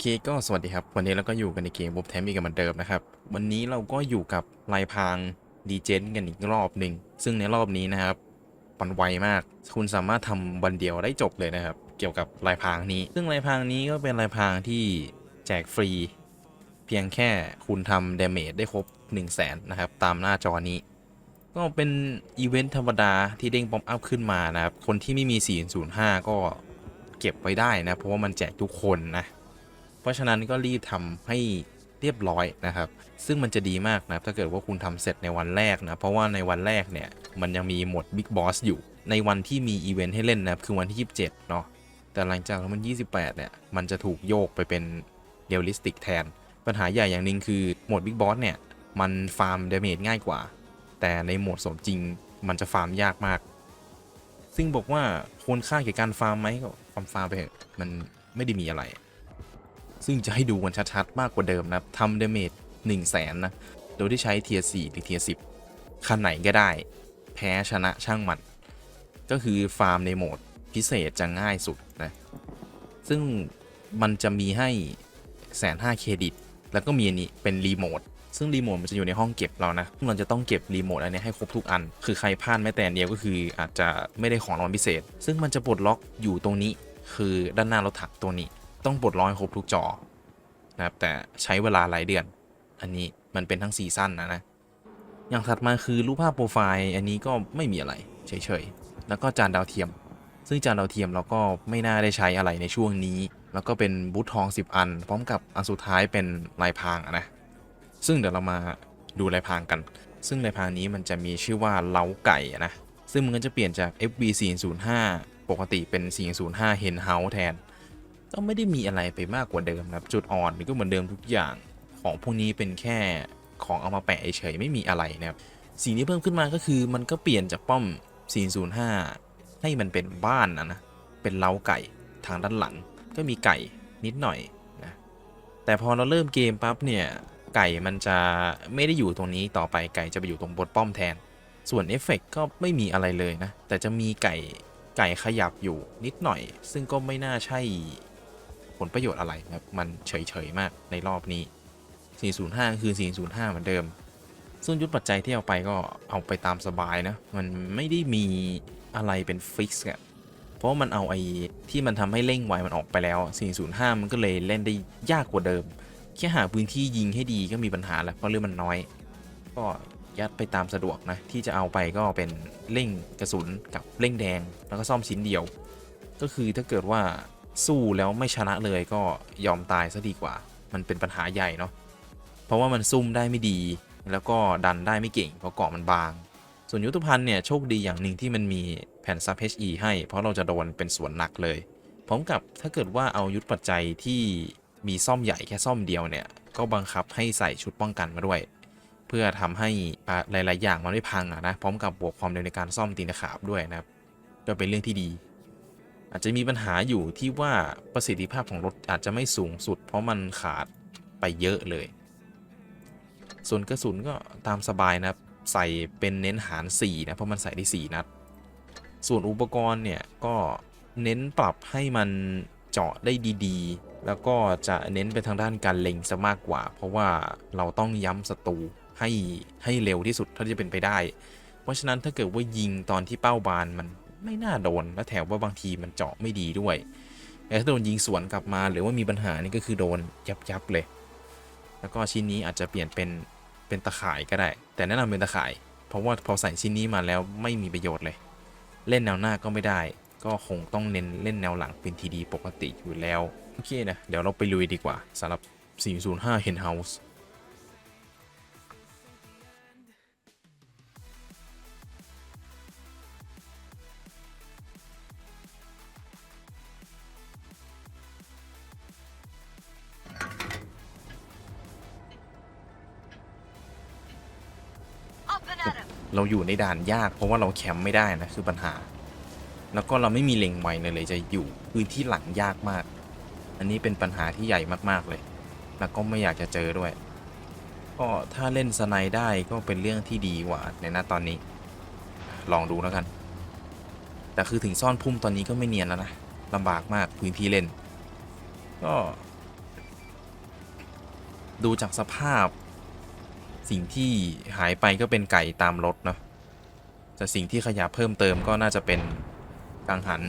เคก็สวัสดีครับ วันนี้เราก็อยู่กันในเกมบ๊อบแทมอีกันเหมือนเดิมนะครับ วันนี้เราก็อยู่กับลายพรางดีเจนกันอีกรอบหนึ่ง ซึ่งในรอบนี้นะครับมันไวมาก คุณสามารถทำวันเดียวได้จบเลยนะครับ เกี่ยวกับลายพรางนี้ ซึ่งลายพรางนี้ก็เป็นลายพรางที่แจกฟรี เพียงแค่คุณทำเดเมจได้ครบ 1 0 0 0 0แสนนะครับ ตามหน้าจอนี้ ก็เป็นอีเวนต์ธรรมดาที่เด้งป๊อปอัพขึ้นมานะครับ คนที่ไม่มี 405 ก็เก็บไว้ได้นะ เพราะว่ามันแจกทุกคนนะ เพราะฉะนั้นก็รีบทำให้เรียบร้อยนะครับ ซึ่งมันจะดีมากนะถ้าเกิดว่าคุณทำเสร็จในวันแรกนะ เพราะว่าในวันแรกเนี่ย มันยังมีหมด Big Boss อยู่ ในวันที่มีอีเวนต์ให้เล่นนะคือวันที่ 27 เนาะ แต่หลังจากวันที่28 เนี่ย มันจะถูกโยกไปเป็นเรียลลิสติกแทน ปัญหาใหญ่อย่างหนึ่งคือโหมด Big Boss เนี่ย มันฟาร์มเดเมจง่ายกว่า แต่ในโหมดสมจริงมันจะฟาร์มยากมาก ซึ่งบอกว่าควรค่าแก่การฟาร์มไหมก็ฟาร์มฟาร์มไปเถอะมันไม่ได้มีอะไร ซึ่งจะให้ดูกันชัดๆ มากกว่าเดิมนะทำเดเมจ1 0 0 0 0แสนนะ โดยที่ใช้เทียร์4หรือเทียร์10คันไหนก็ได้ แพ้ชนะช่างมัน ก็คือฟาร์มในโหมดพิเศษจะง่ายสุดนะ ซึ่งมันจะมีให้แสนห้าเครดิต แล้วก็มีอันนี้เป็นรีโมทซึ่งรีโมทมันจะอยู่ในห้องเก็บเรานะซึ่งเราจะต้องเก็บรีโมทอันนี้ให้ครบทุกอัน คือใครพลาดแม้แต่เดียวก็คืออาจจะไม่ได้ของรางวัลพิเศษ ซึ่งมันจะปลดล็อกอยู่ตรงนี้ คือด้านหน้ารถถักตัวนี้ ต้องปลดล็อกให้ครบทุกจอนะครับแต่ใช้เวลาหลายเดือน อันนี้มันเป็นทั้งซีซั่นนะนะ อย่างถัดมาคือรูปภาพโปรไฟล์อันนี้ก็ไม่มีอะไรเฉยๆ แล้วก็จานดาวเทียม ซึ่งจานดาวเทียมเราก็ไม่น่าได้ใช้อะไรในช่วงนี้ แล้วก็เป็นบูททอง 10 อัน พร้อมกับอันสุดท้ายเป็นลายพรางนะ ซึ่งเดี๋ยวเรามาดูลายพรางกัน ซึ่งลายพรางนี้มันจะมีชื่อว่าเล้าไก่นะ ซึ่งมันก็จะเปลี่ยนจาก FB 405ปกติเป็น 405 Hen House แทน ก็ไม่ได้มีอะไรไปมากกว่าเดิมนะครับ จุดอ่อนก็เหมือนเดิมทุกอย่างของพวกนี้เป็นแค่ของเอามาแปะเฉยๆไม่มีอะไรนะครับสิ่งที่เพิ่มขึ้นมาก็คือมันก็เปลี่ยนจากป้อม 405 ให้มันเป็นบ้านนะนะ เป็นเล้าไก่ทางด้านหลังก็มีไก่นิดหน่อยนะแต่พอเราเริ่มเกมปั๊บเนี่ยไก่มันจะไม่ได้อยู่ตรงนี้ต่อไปไก่จะไปอยู่ตรงบนป้อมแทน ส่วนเอฟเฟกต์ก็ไม่มีอะไรเลยนะ แต่จะมีไก่ไก่ขยับอยู่นิดหน่อย ซึ่งก็ไม่น่าใช่ ผลประโยชน์อะไรครับมันเฉยๆมากในรอบนี้ 405 คือ 405 เหมือนเดิมซึ่งยุทธปัจจัยที่เอาไปก็เอาไปตามสบายนะ มันไม่ได้มีอะไรเป็นฟิกซ์อะเพราะมันเอาไอ้ที่มันทำให้เร่งไวมันออกไปแล้ว 405 มันก็เลยเล่นได้ยากกว่าเดิม แค่หาพื้นที่ยิงให้ดีก็มีปัญหาแล้วเพราะเรื่องมันน้อย ก็ยัดไปตามสะดวกนะ ที่จะเอาไปก็เป็นเร่งกระสุนกับเร่งแดงแล้วก็ซ่อมชิ้นเดียว ก็คือถ้าเกิดว่า สู้แล้วไม่ชนะเลยก็ยอมตายซะดีกว่า มันเป็นปัญหาใหญ่เนาะเพราะว่ามันซุ่มได้ไม่ดี แล้วก็ดันได้ไม่เก่งเพราะเกาะมันบาง ส่วนยุทธภัณฑ์เนี่ยโชคดีอย่างหนึ่งที่มันมีแผ่นซับ HE ให้ เพราะเราจะโดนเป็นส่วนหนักเลย พร้อมกับถ้าเกิดว่าเอายุทธปัจจัยที่มีซ่อมใหญ่แค่ซ่อมเดียวเนี่ยก็บังคับให้ใส่ชุดป้องกันมาด้วย เพื่อทำให้หลาย ๆ อย่างมันไม่พังอะนะพร้อมกับบวกความเร็วในการซ่อมตีนขาบด้วยนะครับก็เป็นเรื่องที่ดี อาจจะมีปัญหาอยู่ที่ว่าประสิทธิภาพของรถอาจจะไม่สูงสุด เพราะมันขาดไปเยอะเลย ส่วนกระสุนก็ตามสบายนะใส่เป็นเน้นหาร 4 นะ เพราะมันใส่ได้ 4 นัด ส่วนอุปกรณ์เนี่ยก็เน้นปรับให้มันเจาะได้ดีๆ แล้วก็จะเน้นไปทางด้านการเล็งซะมากกว่า เพราะว่าเราต้องย้ำศัตรูให้ให้เร็วที่สุดเท่าที่จะเป็นไปได้ เพราะฉะนั้นถ้าเกิดว่ายิงตอนที่เป้าบานมัน ไม่น่าโดน และแถมว่าบางทีมันเจาะไม่ดีด้วย แต่ถ้าโดนยิงสวนกลับมาหรือว่ามีปัญหานี่ก็คือโดนยับยับๆเลย แล้วก็ชิ้นนี้อาจจะเปลี่ยนเป็นเป็นตะข่ายก็ได้ แต่แนะนำเป็นตะข่าย เพราะว่าพอใส่ชิ้นนี้มาแล้วไม่มีประโยชน์เลย เล่นแนวหน้าก็ไม่ได้ ก็คงต้องเน้นเล่นแนวหลังเป็นทีดีปกติอยู่แล้ว โอเคนะ เดี๋ยวเราไปลุยดีกว่าสำหรับ 405 Hen House เราอยู่ในด่านยาก เพราะว่าเราแคมป์ไม่ได้นะคือปัญหา แล้วก็เราไม่มีเล็งไวเลยเลยจะอยู่พื้นที่หลังยากมาก อันนี้เป็นปัญหาที่ใหญ่มากๆเลย แล้วก็ไม่อยากจะเจอด้วย ก็ถ้าเล่นสไนด์ได้ก็เป็นเรื่องที่ดีกว่าในหน้าตอนนี้ ลองดูแล้วกัน แต่คือถึงซ่อนพุ่มตอนนี้ก็ไม่เนียนแล้วนะลำบากมากพื้นที่เล่น ก็ ดูจากสภาพ สิ่งที่หายไปก็เป็นไก่ตามรถเนาะแต่สิ่งที่ขยับเพิ่มเติมก็น่าจะเป็นกังหัน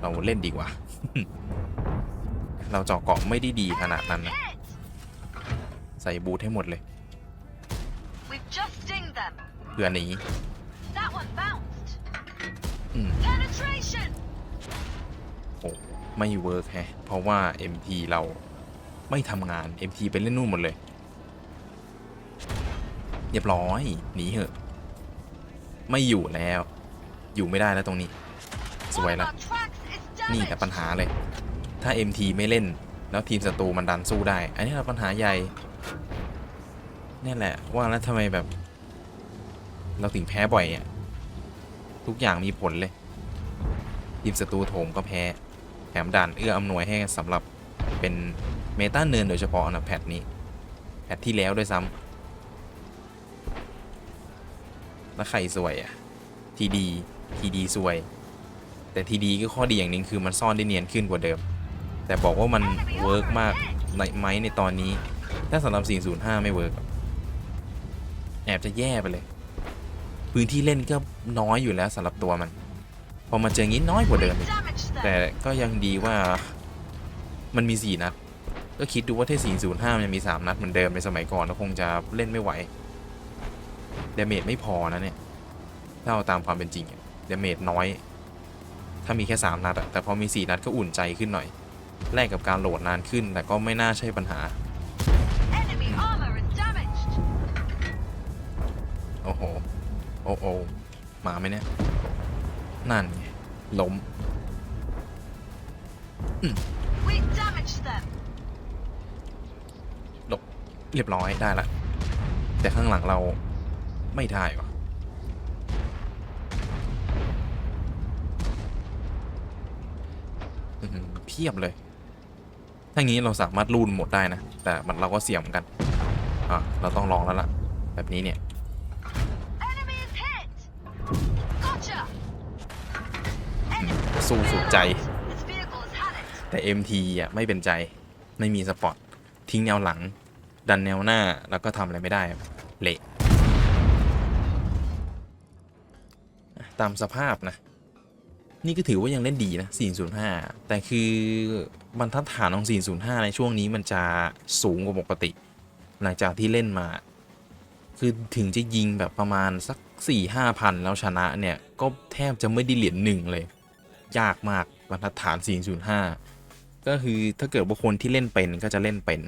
เราเล่นดีกว่า เราเจาะเกาะไม่ได้ดีขนาดนั้นนะใส่บูทให้หมดเลย We've just stinged them. เพื่อหนี That one bounced. อืม Penetration. โอ้ไม่เวิร์กแฮะ เพราะว่า MT เราไม่ทำงาน MT ไปเล่นนู่นหมดเลย เรียบร้อยหนีเหอะ ไม่อยู่แล้ว อยู่ไม่ได้แล้วตรงนี้ สวยละนี่แต่ปัญหาเลย ถ้า MT ไม่เล่น แล้วทีมศัตรูมันดันสู้ได้ อันนี้เราปัญหาใหญ่นี่แหละว่าแล้วทำไมแบบ เราถึงแพ้บ่อยอะทุกอย่างมีผลเลยทีมศัตรูโถมก็แพ้แถมด่านเอื้ออำนวยให้สำหรับเป็นเมตาเนินโดยเฉพาะนะแพทนี้ แพทที่แล้วด้วยซ้ำ แล้วใครสวยอะทีดีทีดีสวย แต่ทีดีก็ข้อดีอย่างหนึ่งคือมันซ่อนได้เนียนขึ้นกว่าเดิม แต่บอกว่ามันเวิร์กมากในไหมในตอนนี้ ถ้าสำหรับ 405 ไม่เวิร์กแอบจะแย่ไปเลย พื้นที่เล่นก็น้อยอยู่แล้วสำหรับตัวมัน พอมาเจองี้น้อยกว่าเดิมอีกแต่ก็ยังดีว่ามันมี 4 นัด ก็คิดดูว่าถ้า405 มันยังมี 3 นัดเหมือนเดิมในสมัยก่อนก็คงจะเล่นไม่ไหว เดเมจไม่พอนะเนี่ย ถ้าเอาตามความเป็นจริงเดเมจน้อย ถ้ามีแค่ 3 นัดอะแต่พอมี 4 นัดก็อุ่นใจขึ้นหน่อย แลกกับการโหลดนานขึ้น แต่ก็ไม่น่าใช่ปัญหา Enemy armor is damaged. โอ้โห โอ้โอมาไหมเนี่ย นั่นไงล้ม We've damaged them. หลบเรียบร้อยได้ละ แต่ข้างหลังเรา ไม่ได้วะอื้อหือเพียบเลยถ้างี้เราสามารถรูนหมดได้นะ แต่มันเราก็เสี่ยงเหมือนกัน อะ เราต้องลองแล้วล่ะ แบบนี้เนี่ย Enemy is hit. Gotcha. สู้สุดใจ This vehicle has had it. แต่ MT อะไม่เป็นใจไม่มีสปอร์ตทิ้งแนวหลัง ดันแนวหน้าแล้วก็ทำอะไรไม่ได้เละ ตามสภาพนะ นี่ก็ถือว่ายังเล่นดีนะ 405 แต่คือบรรทัดฐานของ 405 ในช่วงนี้มันจะสูงกว่าปกติ หลังจากที่เล่นมา คือถึงจะยิงแบบประมาณสัก 4-5 พันแล้วชนะเนี่ย ก็แทบจะไม่ได้เหรียญหนึ่งเลย ยากมากบรรทัดฐาน 405 ก็คือถ้าเกิดว่าคนที่เล่นเป็นก็จะเล่นเป็น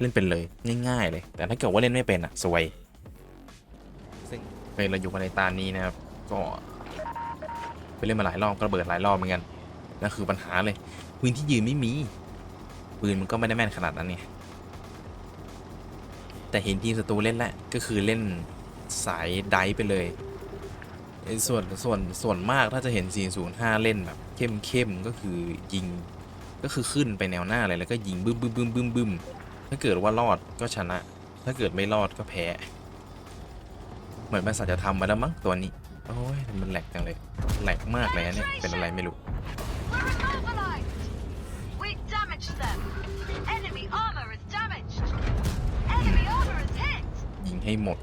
เล่นเป็นเลยง่ายๆเลย แต่ถ้าเกิดว่าเล่นไม่เป็นอะสวยซึ่งเป็นเราอยู่กันในตานี้นะครับ ก็ ไปเล่นมาหลายรอบก็ระเบิดหลายรอบเหมือนกันนั่นคือปัญหาเลยพื้นที่ยืนไม่มีปืนมันก็ไม่ได้แม่นขนาดนั้นเนี่ยแต่เห็นทีมศัตรูเล่นแหล้วก็คือเล่นสายไดไปเลยส่วนส่วนส่วนมากถ้าจะเห็น 405 เล่นแบบเข้มๆก็คือยิงก็คือขึ้นไปแนวหน้าเลยแล้วก็ยิงบึ้มบึ้มบึ้มบึ้มบึ้มถ้าเกิดว่ารอดก็ชนะ ถ้าเกิดไม่รอดก็แพ้ เหมือนมันสัจธรรมมาแล้วมั้งตัวนี้ โอ้ยมันแหลกจังเลย แหลกมากเลยนะเนี่ย เป็นอะไรไม่รู้ We're immobilized. We've damaged them. Enemy armor is damaged. Enemy armor is hit. ยิงให้หมด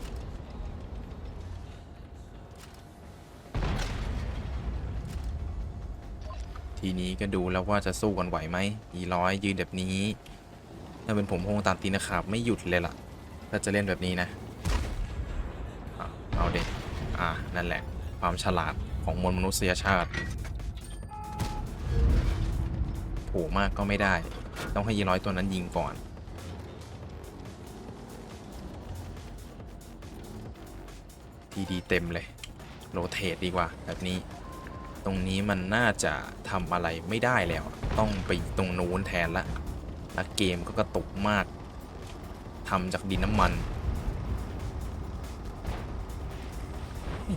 ทีนี้ก็ดูแล้วว่าจะสู้กันไหวไหมอีร้อยยืนแบบนี้ ถ้าเป็นผมคงตามตีนะครับไม่หยุดเลยล่ะ ถ้าจะเล่นแบบนี้นะอะเอาเด็กอ่า นั่นแหละ ความฉลาด ของมวลมนุษยชาติโผล่มากก็ไม่ได้ ต้องให้ยีร้อยตัวนั้นยิงก่อนทีดีเต็มเลย โรเทตดีกว่า แบบนี้ ตรงนี้มันน่าจะทำอะไรไม่ได้แล้ว ต้องไปตรงนู้นแทนละ แล้วเกมก็กระตุกมากทำจากดินน้ำมัน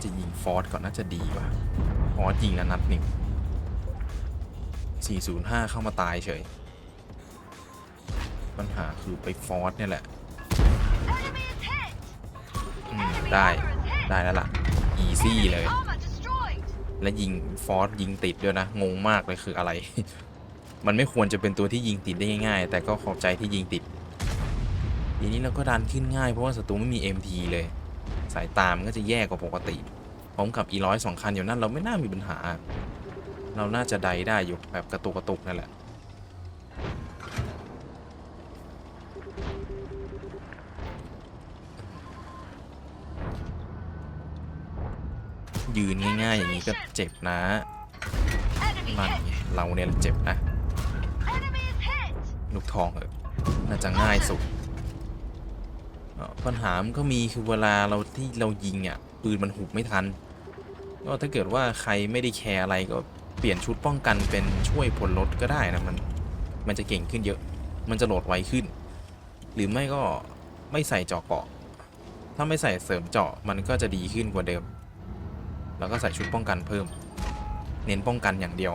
จะยิงฟอสก่อนน่าจะดีกว่าฟอสยิงแล้วนัดหนึ่ง405 เข้ามาตายเฉย ปัญหาคือไปฟอสเนี่ยแหละอืมได้ได้แล้วล่ะ อีซี่เลย และยิงฟอสยิงติดด้วยนะ งงมากเลยคืออะไร มันไม่ควรจะเป็นตัวที่ยิงติดได้ง่าย ๆ แต่ก็ขอบใจที่ยิงติด ทีนี้เราก็ดันขึ้นง่ายเพราะว่าศัตรูไม่มี MT เลย สายตามนก็จะแย่กว่าปกติ พร้อมกับอีร้อยสองคันอยู่นั่นเราไม่น่ามีปัญหา เราน่าจะไดได้อยู่แบบกระตุกกระตุกนั่นแหละยืนง่ายๆอย่างนี้ก็เจ็บนะมันเราเนี่ยเจ็บนะลูกทองเออน่าจะง่ายสุดปัญหามันก็มีคือเวลาเราที่เรายิงอะ ปืนมันหุบไม่ทัน ก็ถ้าเกิดว่าใครไม่ได้แคร์อะไรก็เปลี่ยนชุดป้องกันเป็นช่วยผลลดก็ได้นะมัน มันจะเก่งขึ้นเยอะ มันจะโหลดไวขึ้น หรือไม่ก็ไม่ใส่เจาะเกาะ ถ้าไม่ใส่เสริมเจาะมันก็จะดีขึ้นกว่าเดิม แล้วก็ใส่ชุดป้องกันเพิ่ม เน้นป้องกันอย่างเดียว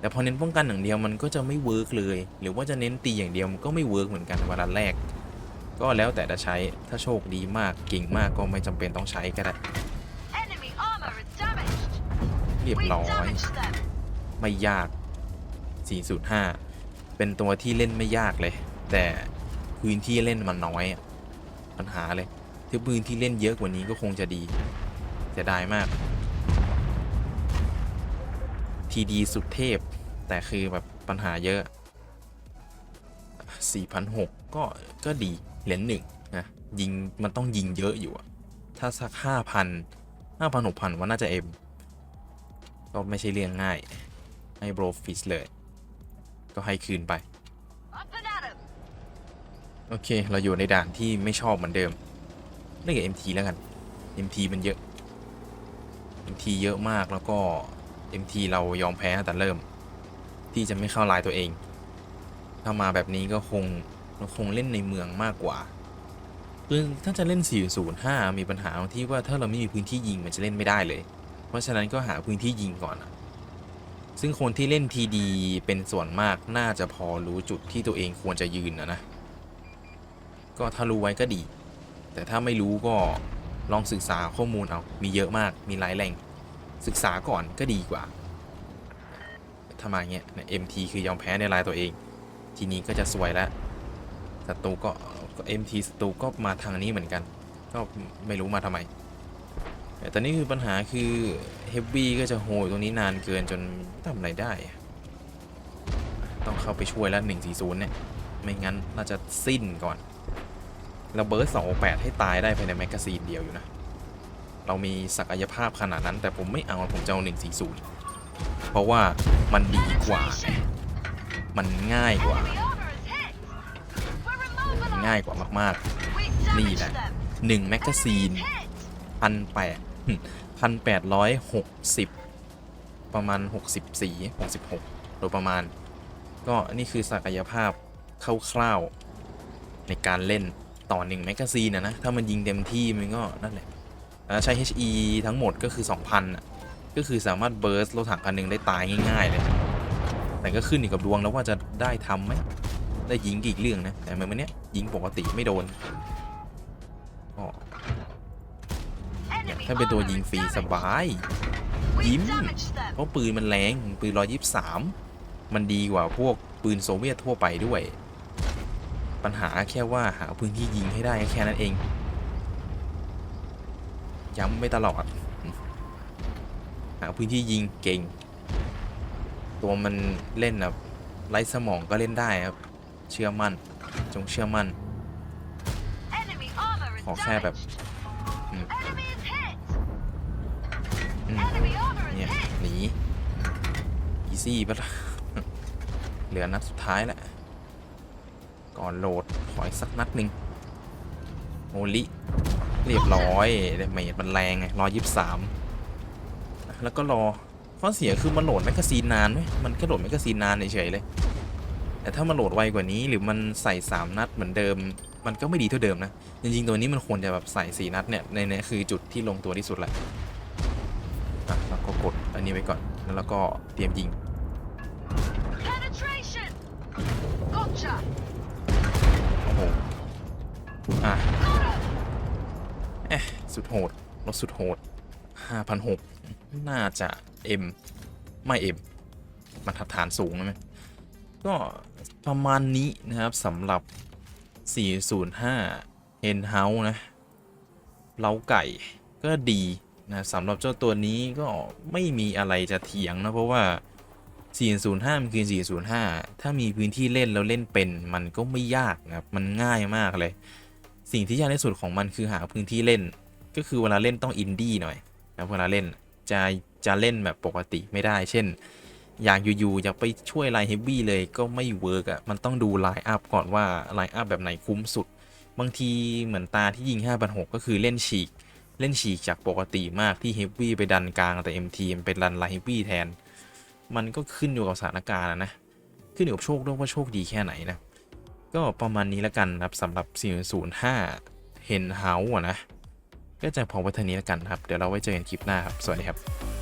แต่พอเน้นป้องกันอย่างเดียวมันก็จะไม่เวิร์กเลย หรือว่าจะเน้นตีอย่างเดียวมันก็ไม่เวิร์กเหมือนกันเวลาแรก ก็แล้วแต่จะใช้ ถ้าโชคดีมากเก่งมากก็ไม่จำเป็นต้องใช้ก็ได้ Enemy armor is damaged. เรียบ We ร้อย damaged them. ไม่ยาก405เป็นตัวที่เล่นไม่ยากเลย แต่พื้นที่เล่นมันน้อยอะปัญหาเลยถ้าพื้นที่เล่นเยอะกว่านี้ก็คงจะดีเสียดายมาก ทีดีสุดเทพ แต่คือแบบปัญหาเยอะ 4,600 ก็ก็ดีเหรียญหนึ่งนะยิงมันต้องยิงเยอะอยู่อะถ้าสัก 5,000 5,000 6,000 ว่าน่าจะเอ็มก็ไม่ใช่เรื่องง่าย ให้โบรฟิชเลย ก็ให้คืนไป Up and at 'em. โอเค เราอยู่ในด่านที่ไม่ชอบเหมือนเดิมเล่นกับ MT แล้วกัน MT มันเยอะ MT เยอะมากแล้วก็ MT เรายอมแพ้ตั้งแต่เริ่ม ที่จะไม่เข้าลายตัวเอง ถ้ามาแบบนี้ก็คงเราคงเล่นในเมืองมากกว่าคือถ้าจะเล่น 405 มีปัญหาตรงที่ว่าถ้าเราไม่มีพื้นที่ยิงมันจะเล่นไม่ได้เลย เพราะฉะนั้นก็หาพื้นที่ยิงก่อนอะซึ่งคนที่เล่น TD เป็นส่วนมากน่าจะพอรู้จุดที่ตัวเองควรจะยืนนะนะ ก็ถ้ารู้ไว้ก็ดี แต่ถ้าไม่รู้ก็ลองศึกษาข้อมูลเอา มีเยอะมาก มีหลายแหล่ง ศึกษาก่อนก็ดีกว่า ถ้ามาเงี้ยเนี่ย MT คือยอมแพ้ในลายตัวเอง ทีนี้ก็จะสวยแล้วศัตรูก็ก็ MT ศัตรูก็มาทางนี้เหมือนกัน ก็ไม่รู้มาทำไมแต่ตอนนี้คือปัญหาคือเฮฟวี่ก็จะโหยตรงนี้นานเกินจนทำอะไรได้ ต้องเข้าไปช่วยแล้ว 140 เนี่ย ไม่งั้นน่าจะสิ้นก่อนเราเบิร์ด268 ให้ตายได้ภายในแมกกาซีนเดียวอยู่นะ เรามีศักยภาพขนาดนั้น แต่ผมไม่เอาผมจะเอา140 เพราะว่ามันดีกว่าไง มันง่ายกว่า Enemy armor is hit. We're ง่าย immobilized. กว่ามาก We นี่ damaged แหละ them. ๆ1แมกกาซีน Enemy hit. พันแปดพันแปดร้อยหกสิบประมาณหกสิบสี่หกสิบหกโดยประมาณ ก็นี่คือศักยภาพคร่าวๆในการเล่นต่อหนึ่งแมกกาซีนนะนะ ถ้ามันยิงเต็มที่มันก็นั่นแหละแล้วใช้ HE ทั้งหมดก็คือ 2,000อะ ก็คือสามารถเบิร์สรถถังคันหนึ่งได้ตายง่าย ๆ เลย แต่ก็ขึ้นอยู่กับดวงแล้วว่าจะได้ทำไหมได้ยิงกี่เรื่องนะ แต่เหมือนวันเนี้ยยิงปกติไม่โดนก็ Enemy ถ้าเป็นตัว armor ยิง is ฟรีส damaged. บาย We ยิ้ม damaged them. เพราะปืนมันแรงปืนร้อยยิบสามมันดีกว่าพวกปืนโซเวียตทั่วไปด้วย ปัญหาแค่ว่าหาพื้นที่ยิงให้ได้แค่นั้นเอง ย้ำไม่ตลอด หาพื้นที่ยิงเก่ง ตัวมันเล่นแบบไร้สมองก็เล่นได้ครับ เชื่อมั่น จงเชื่อมั่น Enemy armor is ขอแค่แบบ damaged. อืม Enemy is hit. อืม Enemy armor is เนี่ย hit. หนีอีซี่ปะล่ะเหลือนัดสุดท้ายแหละก่อนโหลด ขออีกสักนัดหนึ่งโมลิ เรียบร้อยเดเมจมันแรงไงรอยิบสามแล้วก็รอ ข้อเสียคือมันโหลดแมกกาซีนนานไหมมันแค่โหลดแมกกาซีนนานเฉยๆเลย แต่ถ้ามันโหลดไวกว่านี้หรือมันใส่ 3 นัดเหมือนเดิม มันก็ไม่ดีเท่าเดิมนะ จริงๆ ตัวนี้มันควรจะแบบใส่ 4 นัดเนี่ยในนี้คือจุดที่ลงตัวที่สุดแหละอะแล้วก็กดอันนี้ไว้ก่อน แล้วเราก็เตรียมยิง Penetration. Gotcha. โอ้โห อะ Got him. เอ๊ะสุดโหดรถสุดโหด5,600 น่าจะ M ไม่ M มาตรฐานสูงนะไหมก็ประมาณนี้นะครับสำหรับ 405 Hen House นะเล้าไก่ก็ดีนะสำหรับเจ้าตัวนี้ก็ไม่มีอะไรจะเถียงนะ เพราะว่า 405 มันคือ 405 ถ้ามีพื้นที่เล่นแล้วเล่นเป็นมันก็ไม่ยากนะครับ มันง่ายมากเลย สิ่งที่ยากที่สุดของมันคือหาพื้นที่เล่น ก็คือเวลาเล่นต้องอินดี้หน่อยนะเวลาเล่นจะ จะเล่นแบบปกติไม่ได้ เช่น อยากอยู่ๆอยากไปช่วยไลน์เฮฟวี่เลยก็ไม่เวิร์กอะ มันต้องดูไลน์อัพก่อนว่าไลน์อัพแบบไหนคุ้มสุด บางทีเหมือนตาที่ยิง5 6 0 0ก็คือเล่นฉีก เล่นฉีกจากปกติมากที่เฮฟวี่ไปดันกลางแต่ MT มันเป็นรันไลน์เฮฟวี่แทน มันก็ขึ้นอยู่กับสถานการณ์นะ ขึ้นอยู่กับโชคด้วยว่าโชคดีแค่ไหนนะ ก็ประมาณนี้แล้วกันครับสำหรับ 405เห็นเฮาอะนะก็จะพอไว้เท่านี้แล้วกันครับ เดี๋ยวเราไว้เจอกันคลิปหน้าครับ สวัสดีครับ